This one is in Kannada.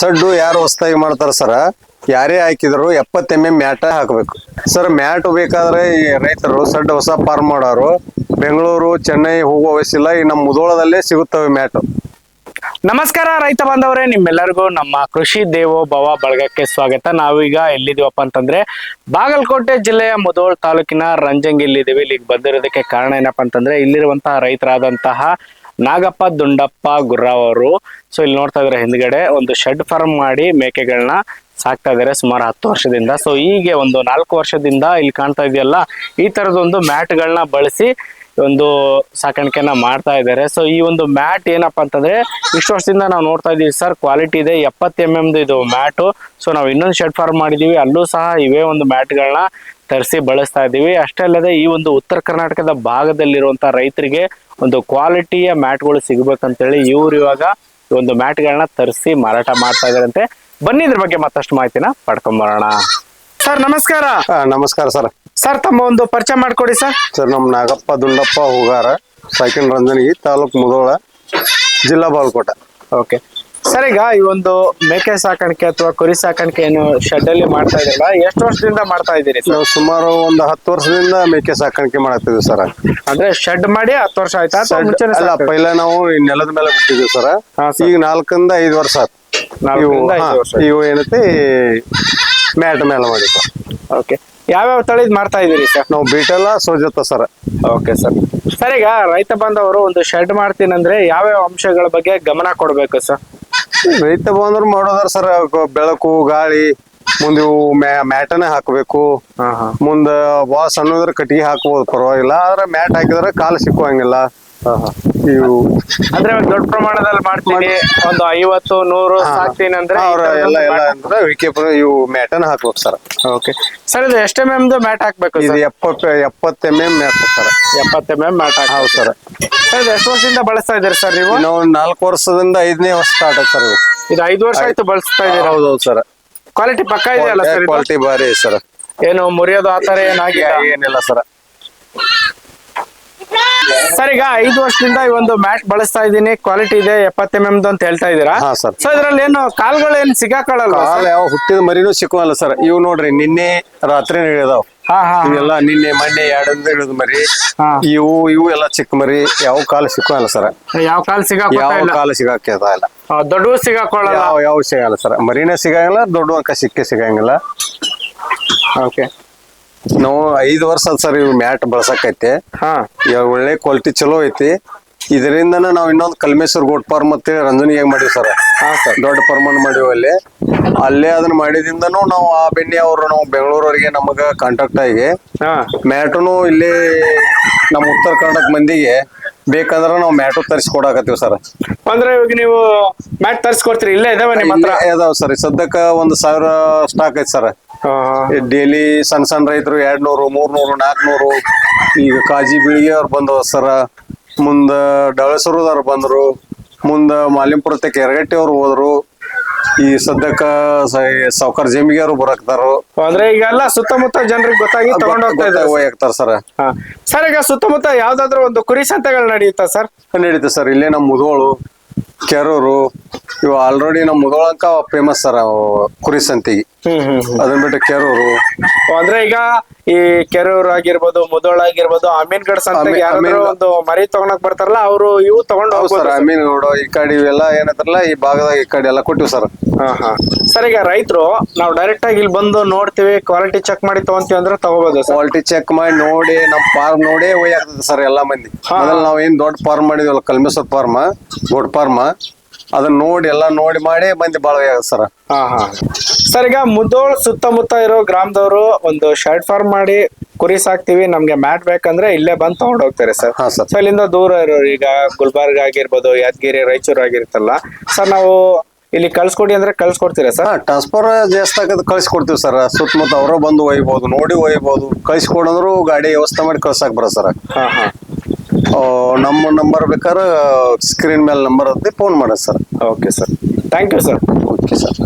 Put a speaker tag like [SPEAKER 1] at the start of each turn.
[SPEAKER 1] ಸಡ್ಡು ಯಾರು ಹೊಸದಾಗಿ ಮಾಡ್ತಾರ ಸರ, ಯಾರೇ ಹಾಕಿದ್ರು ಎಪ್ಪತ್ತು ಎಂ ಎಂ ಮ್ಯಾಟ ಹಾಕಬೇಕು. ಸರ್, ಮ್ಯಾಟ್ ಬೇಕಾದ್ರೆ ರೈತರು ಸಡ್ಡು ಹೊಸ ಫಾರ್ಮ್ ಮಾಡೋರು, ಬೆಂಗಳೂರು, ಚೆನ್ನೈ ಹೋಗೋ ವಯಸ್ಸಿಲ್ಲ ಈ ನಮ್ಮ ಮುದೋಳದಲ್ಲೇ ಸಿಗುತ್ತವೆ ಮ್ಯಾಟು.
[SPEAKER 2] ನಮಸ್ಕಾರ ರೈತ ಬಾಂಧವರೇ, ನಿಮ್ಮೆಲ್ಲರಿಗೂ ನಮ್ಮ ಕೃಷಿ ದೇವೋ ಭವ ಬಳಗಕ್ಕೆ ಸ್ವಾಗತ. ನಾವೀಗ ಎಲ್ಲಿದೀವಪ್ಪ ಅಂತಂದ್ರೆ ಬಾಗಲಕೋಟೆ ಜಿಲ್ಲೆಯ ಮುದೋಳ್ ತಾಲೂಕಿನ ರಂಜಂಗಿಲ್ಲಿದ್ದೀವಿ ಇಲ್ಲಿಗೆ ಬಂದಿರೋದಕ್ಕೆ ಕಾರಣ ಏನಪ್ಪಾ ಅಂತಂದ್ರೆ ಇಲ್ಲಿರುವಂತಹ ರೈತರಾದಂತಹ ನಾಗಪ್ಪ ದುಂಡಪ್ಪ ಗುರ್ರಾವ್ ಅವರು. ಸೊ ಇಲ್ಲಿ ನೋಡ್ತಾ ಇದ್ರೆ ಹಿಂದ್ಗಡೆ ಒಂದು ಶೆಡ್ ಫಾರ್ಮ್ ಮಾಡಿ ಮೇಕೆಗಳನ್ನ ಸಾಕ್ತಾ ಇದಾರೆ ಸುಮಾರು ಹತ್ತು ವರ್ಷದಿಂದ. ಸೊ ಹೀಗೆ ಒಂದು ನಾಲ್ಕು ವರ್ಷದಿಂದ ಇಲ್ಲಿ ಕಾಣ್ತಾ ಇದೆಯಲ್ಲ, ಈ ತರದೊಂದು ಮ್ಯಾಟ್ಗಳನ್ನ ಬಳಸಿ ಒಂದು ಸಾಕಾಣಿಕೆನ ಮಾಡ್ತಾ ಇದ್ದಾರೆ ಸೊ ಈ ಒಂದು ಮ್ಯಾಟ್ ಏನಪ್ಪ ಅಂತಂದ್ರೆ, ಇಷ್ಟು ವರ್ಷದಿಂದ ನಾವು ನೋಡ್ತಾ ಇದೀವಿ ಸರ್ ಕ್ವಾಲಿಟಿ ಇದೆ, ಎಪ್ಪತ್ತು ಎಂ ಎಮ್ದು ಇದು ಮ್ಯಾಟು ಸೊ ನಾವು ಇನ್ನೊಂದು ಶೆಡ್ ಫಾರ್ಮ್ ಮಾಡಿದೀವಿ, ಅಲ್ಲೂ ಸಹ ಇವೇ ಒಂದು ಮ್ಯಾಟ್ಗಳನ್ನ ತರಿಸಿ ಬಳಸ್ತಾ ಇದ್ದೀವಿ. ಅಷ್ಟೇ ಅಲ್ಲದೆ ಈ ಒಂದು ಉತ್ತರ ಕರ್ನಾಟಕದ ಭಾಗದಲ್ಲಿರುವಂತಹ ರೈತರಿಗೆ ಒಂದು ಕ್ವಾಲಿಟಿಯ ಮ್ಯಾಟ್ಗಳು ಸಿಗ್ಬೇಕಂತೇಳಿ ಇವ್ರು ಇವಾಗ ಒಂದು ಮ್ಯಾಟ್ಗಳನ್ನ ತರಿಸಿ ಮಾರಾಟ ಮಾಡ್ತಾ ಇದಾರಂತೆ ಬನ್ನಿ ಇದ್ರ ಬಗ್ಗೆ ಮತ್ತಷ್ಟು ಮಾಹಿತಿನ ಪಡ್ಕೊಂಬರೋಣ. ಸರ್ ನಮಸ್ಕಾರ.
[SPEAKER 1] ನಮಸ್ಕಾರ ಸರ್.
[SPEAKER 2] ಸರ್ ತಮ್ಮ ಒಂದು ಪರಿಚಯ ಮಾಡ್ಕೊಡಿ ಸರ್.
[SPEAKER 1] ಸರ್ ನಮ್ಮ ನಾಗಪ್ಪ ದುಂಡಪ್ಪ ಹೂಗಾರ ಸಾಕಿನ ರಂಜನಗಿ ತಾಲೂಕ್ ಮುದೋಳ ಜಿಲ್ಲಾ ಬಾಲ್ಕೋಟ
[SPEAKER 2] ಓಕೆ. ಸರ್ ಈಗ ಈ ಒಂದು ಮೇಕೆ ಸಾಕಾಣಿಕೆ ಅಥವಾ ಕುರಿ ಸಾಕಾಣಿಕೆ ಏನು ಶೆಡ್ ಅಲ್ಲಿ ಮಾಡ್ತಾ ಇದ್ರಲ್ಲ ಎಷ್ಟು ವರ್ಷದಿಂದ ಮಾಡ್ತಾ ಇದ್ದೀರಿ
[SPEAKER 1] ನಾವು ಸುಮಾರು ಒಂದು ಹತ್ತು ವರ್ಷದಿಂದ ಮೇಕೆ ಸಾಕಾಣಿಕೆ ಮಾಡತ್ತಿದ್ವಿ ಸರ್.
[SPEAKER 2] ಅಂದ್ರೆ ಶೆಡ್ ಮಾಡಿ ಹತ್ತು ವರ್ಷ ಆಯ್ತಾ ಅಥವಾ ಮುಂಚೆನೆ
[SPEAKER 1] ಅಲ್ಲ ಪೈಲ ನಾವು ಈ ನೆಲದ ಮೇಲೆ ಬಿಟ್ಟಿದ್ವಿ ಸರ್.
[SPEAKER 2] ಹಾ.
[SPEAKER 1] ಈಗ ನಾಲ್ಕರಿಂದ ಐದು ವರ್ಷ ಆಯ್ತು. ಇವು
[SPEAKER 2] ಏನತಿ ಐದು
[SPEAKER 1] ಹಾ,
[SPEAKER 2] ವರ್ಷ
[SPEAKER 1] ಇವು ಏನೈತಿ ಮ್ಯಾಟ್ ಮೇಲೆ ಮಾಡಿ ಸರ್.
[SPEAKER 2] ಓಕೆ. ಯಾವ್ಯಾವ ತಳಿದ್ ಮಾಡ್ತಾ ಇದೀರಿ ಸರ್?
[SPEAKER 1] ನಾವು ಬೀಟೆಲ್ಲ ಸೋಜತ್ತ ಸರ್.
[SPEAKER 2] Okay sir. ಸರ್ ಈಗ ರೈತ ಬಾಂಧವರು ಒಂದು ಶೆಡ್ ಮಾಡ್ತೀನಿ ಅಂದ್ರೆ ಯಾವ್ಯಾವ ಅಂಶಗಳ ಬಗ್ಗೆ ಗಮನ ಕೊಡ್ಬೇಕು ಸರ್?
[SPEAKER 1] ರೈತ ಬಂದ್ರು ಮಾಡೋದಾರ ಸರ್ ಬೆಳಕು ಗಾಳಿ ಮುಂದೆ ಇವು ಮ್ಯಾ ಮ್ಯಾಟನೇ ಹಾಕಬೇಕು. ಮುಂದ ವಾಸ್ ಸಣ್ಣದ್ರ ಕಟ್ಟಿಗೆ ಹಾಕ್ಬೋದು ಪರವಾಗಿಲ್ಲ. ಆದ್ರೆ ಮ್ಯಾಟ್ ಹಾಕಿದ್ರೆ ಕಾಲು ಸಿಕ್ಕುವಂಗಿಲ್ಲ. ಇವು
[SPEAKER 2] ಅಂದ್ರೆ ಇವಾಗ ದೊಡ್ಡ ಪ್ರಮಾಣದಲ್ಲಿ ಮಾಡ್ತೀನಿ. ಒಂದು ಐವತ್ತು ನೂರು ಸಾಕ್ತೀನಿ ಅಂದ್ರೆ
[SPEAKER 1] ಅವ್ರ ಎಲ್ಲ ಎಲ್ಲ ಅಂದ್ರೆ ವಿಕೆ ಇವು ಮ್ಯಾಟನ್ ಹಾಕ್ಬೇಕು ಸರ್.
[SPEAKER 2] ಓಕೆ. ಸರ್ ಇದು ಎಷ್ಟು ಎಂ ಎಮ್ದು ಮ್ಯಾಟ್ ಹಾಕ್ಬೇಕು
[SPEAKER 1] ಇದು
[SPEAKER 2] ಸರ್?
[SPEAKER 1] ಎಪ್ಪತ್ತು ಎಪ್ಪತ್ತು ಎಂ ಎಂ ಮ್ಯಾಟ್ ಸರ್
[SPEAKER 2] ಎಪ್ಪತ್ತು ಎಂ ಎಂ ಮ್ಯಾಟ್ ಹಾಕಿ
[SPEAKER 1] ಹೌದು ಸರ್.
[SPEAKER 2] ಸರ್ ಇದು ಎಷ್ಟು ವರ್ಷದಿಂದ ಬಳಸ್ತಾ ಇದ್ದೀರಿ ಸರ್ ನೀವು?
[SPEAKER 1] ನಾವು ನಾಲ್ಕು ವರ್ಷದಿಂದ ಐದನೇ ವರ್ಷ ಸ್ಟಾರ್ಟ್ ಆಯ್ತು ಸರ್ ಇವು.
[SPEAKER 2] ಇದು ಐದು ವರ್ಷ ಆಯ್ತು ಬಳಸ್ತಾ ಇದ್ದೀರಾ?
[SPEAKER 1] ಹೌದು ಸರ್.
[SPEAKER 2] ಕ್ವಾಲಿಟಿ ಪಕ್ಕ ಇದೆಯಲ್ಲ ಸರ್ ಇದು?
[SPEAKER 1] ಕ್ವಾಲಿಟಿ ಬಾರಿ ಸರ್.
[SPEAKER 2] ಏನು ಮುರಿಯೋದು ಆತರ ಏನಾಗಿಲ್ಲ
[SPEAKER 1] ಏನಿಲ್ಲ ಸರ್.
[SPEAKER 2] ಸರ್ ಈಗ ಐದು ವರ್ಷದಿಂದ ಈ ಒಂದು ಮ್ಯಾಟ್ ಬಳಸ್ತಾ ಇದ್ದೀನಿ. ಕ್ವಾಲಿಟಿ ಇದೆ ಎಪ್ಪತ್ತು ಎಂ ಅಂತ ಹೇಳ್ತಾ ಇದೀರಾ
[SPEAKER 1] ಹಾ ಸರ್.
[SPEAKER 2] ಸೊ ಇದ್ರಲ್ಲಿ ಏನು ಕಾಲ್ಗಳು ಏನು ಸಿಗಾಕೊಳ್ಳಲ್ಲ
[SPEAKER 1] ಕಾಲ ಯಾವ ಹುಟ್ಟಿದ ಮರಿನೂ ಸಿಕ್ಕುವಲ್ಲ ಸರ್. ಇವು ನೋಡ್ರಿ ನಿನ್ನೆ ರಾತ್ರಿ ಇಳಿದಾವ್
[SPEAKER 2] ಹಾ ಹಾ
[SPEAKER 1] ಇವೆಲ್ಲ ನಿನ್ನೆ ಮೊನ್ನೆ ಎರಡಂದ ಇಳಿದ ಮರಿ.
[SPEAKER 2] ಹಾ.
[SPEAKER 1] ಇವು ಇವು ಎಲ್ಲ ಚಿಕ್ಕ ಮರಿ. ಯಾವ ಕಾಲ ಸಿಕ್ಕುವಲ್ಲ ಸರ್.
[SPEAKER 2] ಯಾವ ಕಾಲ ಸಿಗ
[SPEAKER 1] ಯಾವ ಕಾಲ ಸಿಗಾಕಿಲ್ಲ ಇಲ್ಲ.
[SPEAKER 2] ದೊಡ್ಡವು ಸಿಗಾಕೊಳ್ಳಲ್ಲ
[SPEAKER 1] ಯಾವ ಯಾವ ಸಿಗಲ್ಲ ಸರ್. ಮರಿನೇ ಸಿಗಂಗಿಲ್ಲ ದೊಡ್ಡ ಅಂಕ ಸಿಕ್ಕೇ ಸಿಗಂಗಿಲ್ಲ.
[SPEAKER 2] ಓಕೆ
[SPEAKER 1] ನಾವು ಐದು ವರ್ಷ ಸರ್ ಇವು ಮ್ಯಾಟ್ ಬಳಸಕೈತಿ.
[SPEAKER 2] ಹಾ.
[SPEAKER 1] ಇವಾಗ ಒಳ್ಳೆ ಕ್ವಾಲಿಟಿ ಚಲೋ ಐತಿ. ಇದರಿಂದ ನಾವು ಇನ್ನೊಂದು ಕಲ್ಮೇಶ್ವರ್ ಗೋಟ್ ಫಾರ್ಮ್ ಮತ್ತೆ ರಂಜನಿಗೆ ಮಾಡಿವಿ ಸರ್?
[SPEAKER 2] ಹಾ ಸರ್.
[SPEAKER 1] ದೊಡ್ಡ ಫಾರ್ಮನ್ ಮಾಡಿವಿ ಅಲ್ಲಿ. ಅಲ್ಲೇ ಅದನ್ನ ಮಾಡಿದಿಂದನೂ ನಾವು ಆ ಬೆಣ್ಣೆ ಅವರು ನಾವು ಬೆಂಗಳೂರವರಿಗೆ ನಮಗ ಕಾಂಟ್ಯಾಕ್ಟ್ ಆಗಿ
[SPEAKER 2] ಹಾ.
[SPEAKER 1] ಮ್ಯಾಟುನು ಇಲ್ಲಿ ನಮ್ಮ ಉತ್ತರ ಕರ್ನಾಟಕ ಮಂದಿಗೆ ಬೇಕಂದ್ರ ನಾವು ಮ್ಯಾಟು ತರಿಸ್ಕೊಡಾಕತ್ತೀವಿ ಸರ್.
[SPEAKER 2] ಅಂದ್ರೆ ಇವಾಗ ನೀವು ಮ್ಯಾಟ್ ತರಿಸ್ಕೊಡ್ತೀರಿ ಇಲ್ಲೇ ಇದಾವೆ ನಿಮ್ಮ ಹತ್ರ?
[SPEAKER 1] ಇದಾವೆ ಸರ್. ಸದ್ಯಕ್ಕ ಒಂದು ಸಾವಿರ ಸ್ಟಾಕ್ ಐತಿ ಸರ್.
[SPEAKER 2] ಹಾ, ಹಾ.
[SPEAKER 1] ಡೈಲಿ ಸಣ್ಣ ಸಣ್ಣ ರೈತರು ಎರಡ್ ನೂರು ಮೂರ್ ನೂರು ನಾಲ್ಕುನೂರು ಈಗ ಕಾಜಿ ಬೀಳಿಗೆ ಅವ್ರು ಬಂದವ ಸರ. ಮುಂದ ಡಳಸರದವ್ರು ಬಂದ್ರು. ಮುಂದ ಮಾಲಿಂಪುರ ಎರಗಟ್ಟಿ ಅವ್ರು ಹೋದ್ರು. ಈ ಸದ್ಯಕ್ಕ ಸಾವುಕಾರ ಜಮಿಗೆ ಅವರು ಬರಾಕ್ತಾರು?
[SPEAKER 2] ಅಂದ್ರೆ ಈಗೆಲ್ಲ ಸುತ್ತಮುತ್ತ ಜನರಿಗೆ ಗೊತ್ತಾಗಿ ತಗೊಂಡ್ ಹೋಗ್ತಾ ಇದ್ದಾರೆ.
[SPEAKER 1] ಹೋಗ್ತಾರ ಸರ್.
[SPEAKER 2] ಸರ್ ಈಗ ಸುತ್ತಮುತ್ತ ಯಾವ್ದಾದ್ರು ಒಂದು ಕುರಿ ಸಂತೆಗಳು ನಡೆಯುತ್ತಾ ಸರ್?
[SPEAKER 1] ನಡೀತೆ ಸರ್. ಇಲ್ಲೇ ನಮ್ಮ ಮುದೋಳು ಕೆರೂರು ಇವ ಆಲ್ರೆಡಿ ನಮ್ಮ ಮುದೋಳಂಕ ಫೇಮಸ್ ಸರ್ ಕುರಿ ಸಂತಿಗೆ. ಅದನ್ ಬಿಟ್ಟು ಕೆರೂರು
[SPEAKER 2] ಅಂದ್ರೆ ಈಗ ಈ ಕೆರೂರು ಆಗಿರ್ಬೋದು ಮುದೋಳ ಆಗಿರ್ಬೋದು ಅಮೀನ್ ಸಂತೆಗೆ
[SPEAKER 1] ಅಮೀನ್-
[SPEAKER 2] ಯಾರಾದ್ರೂ ಒಂದು ಮರಿ ತಗೊಂಡಕ್ ಬರ್ತಾರಲ್ಲ ಅವರು ಇವು ತಗೊಂಡ್ ಹೋಗ್ಬೋದು
[SPEAKER 1] ಸರ್ ಅಮೀನ್ ಗೌಡ ಈ ಕಡೆ ಇವೆಲ್ಲ ಏನಂತಾರಲ್ಲ ಈ ಭಾಗದಾಗ ಈ ಕಡೆ ಎಲ್ಲ ಕೊಟ್ಟಿವಿ ಸರ್.
[SPEAKER 2] ಹಾ ಹಾ. ಸರ್ ಈಗ ರೈತರು ನಾವು ಡೈರೆಕ್ಟ್ ಆಗಿ ಇಲ್ಲಿ ಬಂದು ನೋಡ್ತೀವಿ ಕ್ವಾಲಿಟಿ ಚೆಕ್ ಮಾಡಿ ತಗೊಂತೀವಿ ಅಂದ್ರೆ ತಗೋಬಹುದು ಸರ್.
[SPEAKER 1] ಕ್ವಾಲಿಟಿ ಚೆಕ್ ಮಾಡಿ ನೋಡಿ ನಮ್ಮ ಫಾರ್ಮ್ ನೋಡಿ ಒಯ್ ಆಗ್ತದೆ ಸರ್ ಎಲ್ಲಾ ಮಂದಿ. ಮೊದಲು ನಾವ್ ಏನ್ ದೊಡ್ಡ ಫಾರ್ಮ್ ಮಾಡಿದ್ವಲ್ಲ ಕಲ್ಮೇಶ್ವರ ಫಾರ್ಮ್ ದೊಡ್ಡ ಫಾರ್ಮ್ ಅದನ್ನ ನೋಡಿ ಎಲ್ಲ ನೋಡಿ ಮಾಡಿ ಬಂದಿ ಬಾಳ ಸರ್.
[SPEAKER 2] ಹಾ ಹಾ. ಸರ್ ಈಗ ಮುದ್ದೋಳ್ ಸುತ್ತಮುತ್ತ ಇರೋ ಗ್ರಾಮದವರು ಒಂದು ಶರ್ಟ್ ಫಾರ್ಮ್ ಮಾಡಿ ಕುರಿ ಸಾಕ್ತಿವಿ ನಮ್ಗೆ ಮ್ಯಾಟ್ ಬೇಕಂದ್ರೆ ಇಲ್ಲೇ ಬಂದು ತಗೊಂಡ್ ಹೋಗ್ತಾರೆ ಸರ್.
[SPEAKER 1] ಹಾ ಸರ್.
[SPEAKER 2] ಸೊ ಇಲ್ಲಿಂದ ದೂರ ಇರೋರು ಈಗ ಗುಲ್ಬರ್ಗ ಆಗಿರ್ಬೋದು ಯಾದಗಿರಿ ರಾಯಚೂರು ಆಗಿರುತ್ತಲ್ಲ ಸರ್ ನಾವು ಇಲ್ಲಿ ಕಳ್ಸ್ಕೊಡಿ ಅಂದ್ರೆ ಕಳ್ಸ್ಕೊಡ್ತೀರಾ ಸರ್?
[SPEAKER 1] ಟ್ರಾನ್ಸ್ಫರ್ ಜಾಸ್ತಿ ಆಗದ್ ಕಳ್ಸಿಕೊಡ್ತೀವಿ ಸರ್. ಸುತ್ತಮುತ್ತ ಅವರು ಬಂದು ಒಯ್ಬೋದು ನೋಡಿ ಒಯ್ಬೋದು ಕಳ್ಸಿಕೊಡಂದ್ರು ಗಾಡಿ ವ್ಯವಸ್ಥೆ ಮಾಡಿ ಕಳ್ಸಕ್ ಬರ ಸರ್.
[SPEAKER 2] ಹಾ ಹಾ.
[SPEAKER 1] ನಮ್ಮ ನಂಬರ್ ಬೇಕಾದ್ರೆ ಸ್ಕ್ರೀನ್ ಮೇಲೆ ನಂಬರ್ ಅಂತ ಫೋನ್ ಮಾಡೋದು sir.
[SPEAKER 2] Okay sir thank you sir
[SPEAKER 1] okay sir